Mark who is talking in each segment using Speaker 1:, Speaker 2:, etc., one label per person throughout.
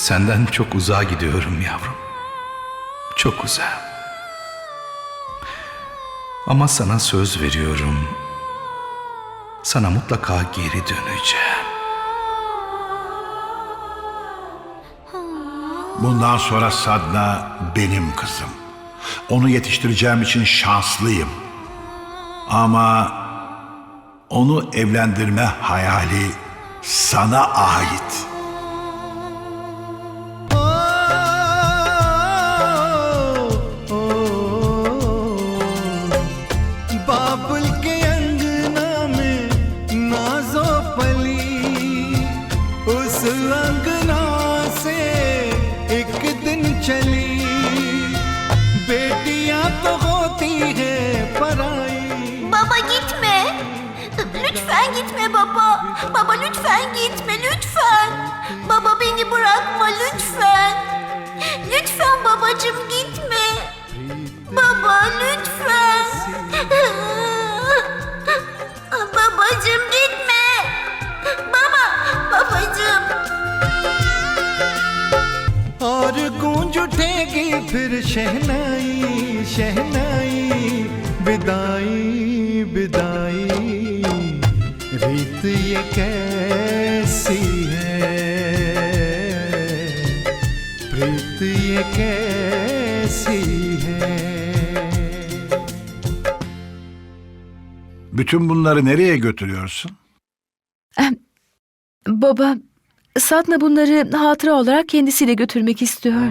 Speaker 1: Senden çok uzağa gidiyorum yavrum. Çok uzağa. Ama sana söz veriyorum. Sana mutlaka geri döneceğim.
Speaker 2: Bundan sonra Sadna benim kızım. Onu yetiştireceğim için şanslıyım. Ama onu evlendirme hayali sana ait.
Speaker 3: Lütfen gitme baba. Baba lütfen gitme lütfen. Baba beni bırakma lütfen. Lütfen babacığım gitme. Baba lütfen. Babacığım gitme. Baba, babacığım.
Speaker 4: और गूंज उठेगी फिर शहनाई शहनाई विदाई विदाई रीत ये कैसी है प्रीत ये कैसी है
Speaker 2: Bütün bunları nereye götürüyorsun?
Speaker 5: Baba, Sadna bunları hatıra olarak kendisiyle götürmek istiyor.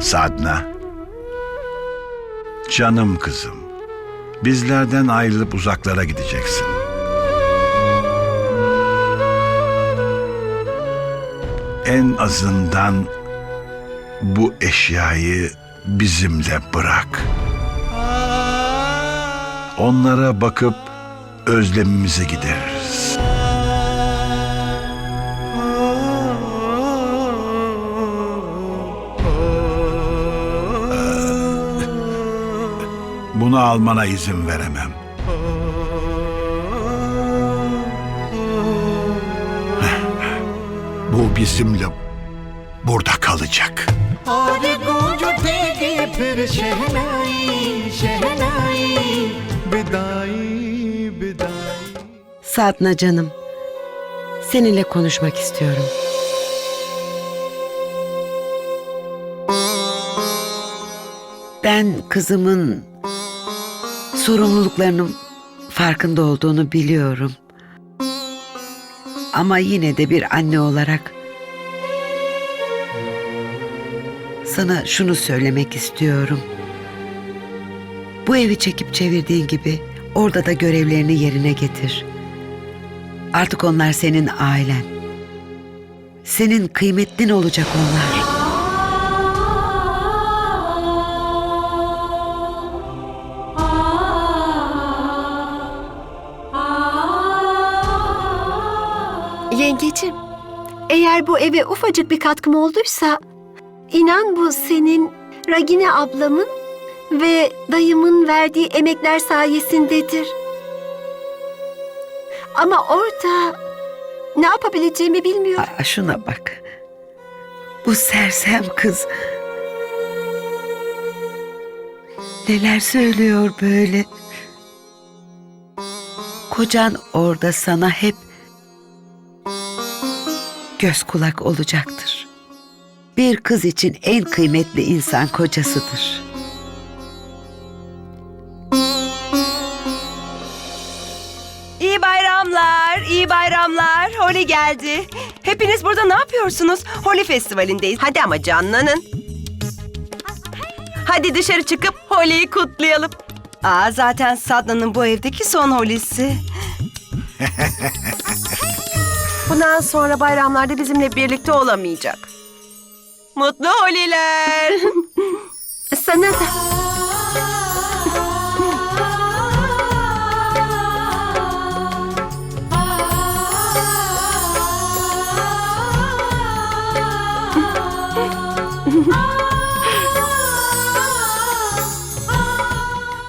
Speaker 2: Sadna. Canım kızım. Bizlerden ayrılıp uzaklara gideceksin. En azından bu eşyayı bizimle bırak. Onlara bakıp özlemimizi gideririz. Bunu almana izin veremem. Bu bizimle burada kalacak.
Speaker 6: Sadna canım. Seninle konuşmak istiyorum. Ben kızımın sorumluluklarının farkında olduğunu biliyorum. Ama yine de bir anne olarak sana şunu söylemek istiyorum. Bu evi çekip çevirdiğin gibi orada da görevlerini yerine getir. Artık onlar senin ailen. Senin kıymetlin olacak onlar.
Speaker 7: Yengeciğim, eğer bu eve ufacık bir katkım olduysa, inan bu senin, Ragine ablamın ve dayımın verdiği emekler sayesindedir. Ama orada ne yapabileceğimi bilmiyorum.
Speaker 6: Aa, şuna bak. Bu sersem kız. Neler söylüyor böyle. Kocan orada sana hep göz kulak olacaktır. Bir kız için en kıymetli insan kocasıdır.
Speaker 8: İyi bayramlar, iyi bayramlar. Holi geldi. Hepiniz burada ne yapıyorsunuz? Holi festivalindeyiz. Hadi ama canlanın. Hadi dışarı çıkıp Holi'yi kutlayalım. Aa zaten Sadna'nın bu evdeki son Holi'si. Bundan sonra bayramlarda bizimle birlikte olamayacak. Mutlu Holi'ler.
Speaker 7: Sana da.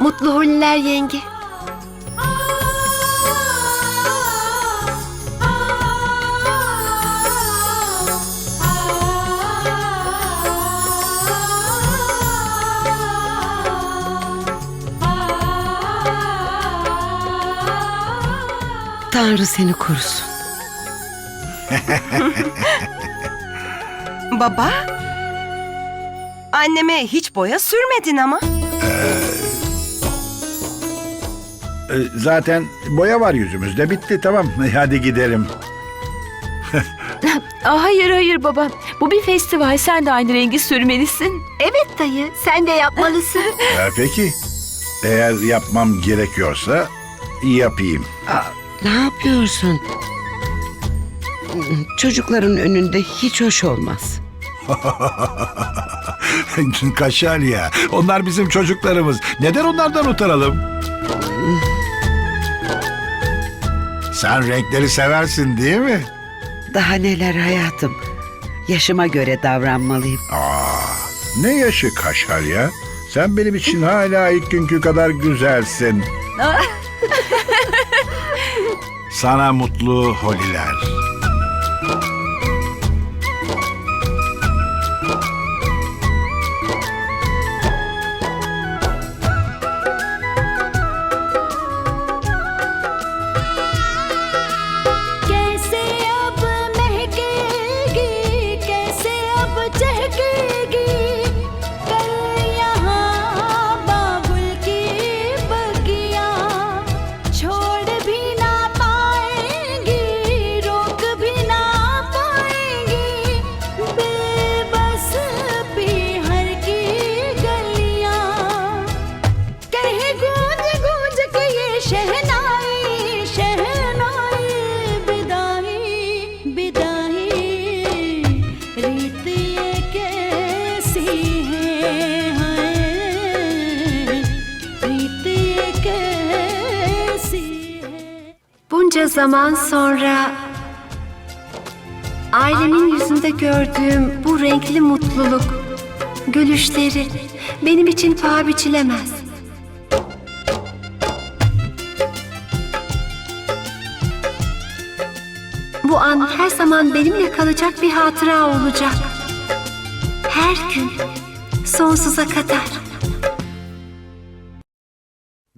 Speaker 7: Mutlu holiler yenge.
Speaker 6: Tanrı seni korusun.
Speaker 8: Baba? Anneme hiç boya sürmedin ama.
Speaker 9: Ee, Zaten boya var yüzümüzde. Bitti tamam. Hadi gidelim.
Speaker 5: Aa, hayır hayır baba. Bu bir festival. Sen de aynı rengi sürmelisin.
Speaker 7: Evet dayı, sen de yapmalısın.
Speaker 9: Ee, peki. Eğer yapmam gerekiyorsa yapayım.
Speaker 6: Ne yapıyorsun? Çocukların önünde hiç hoş olmaz.
Speaker 9: Kaşar ya. Onlar bizim çocuklarımız. Neden onlardan utanalım? Sen renkleri seversin değil mi?
Speaker 6: Daha neler hayatım. Yaşıma göre davranmalıyım.
Speaker 9: Ne yaşı kaşar ya? Sen benim için hala ilk günkü kadar güzelsin. Sana mutlu holiler.
Speaker 7: Zaman sonra ailemin yüzünde gördüğüm bu renkli mutluluk, gülüşleri benim için paha biçilemez. Bu an her zaman benimle kalacak bir hatıra olacak. Her gün, sonsuza kadar.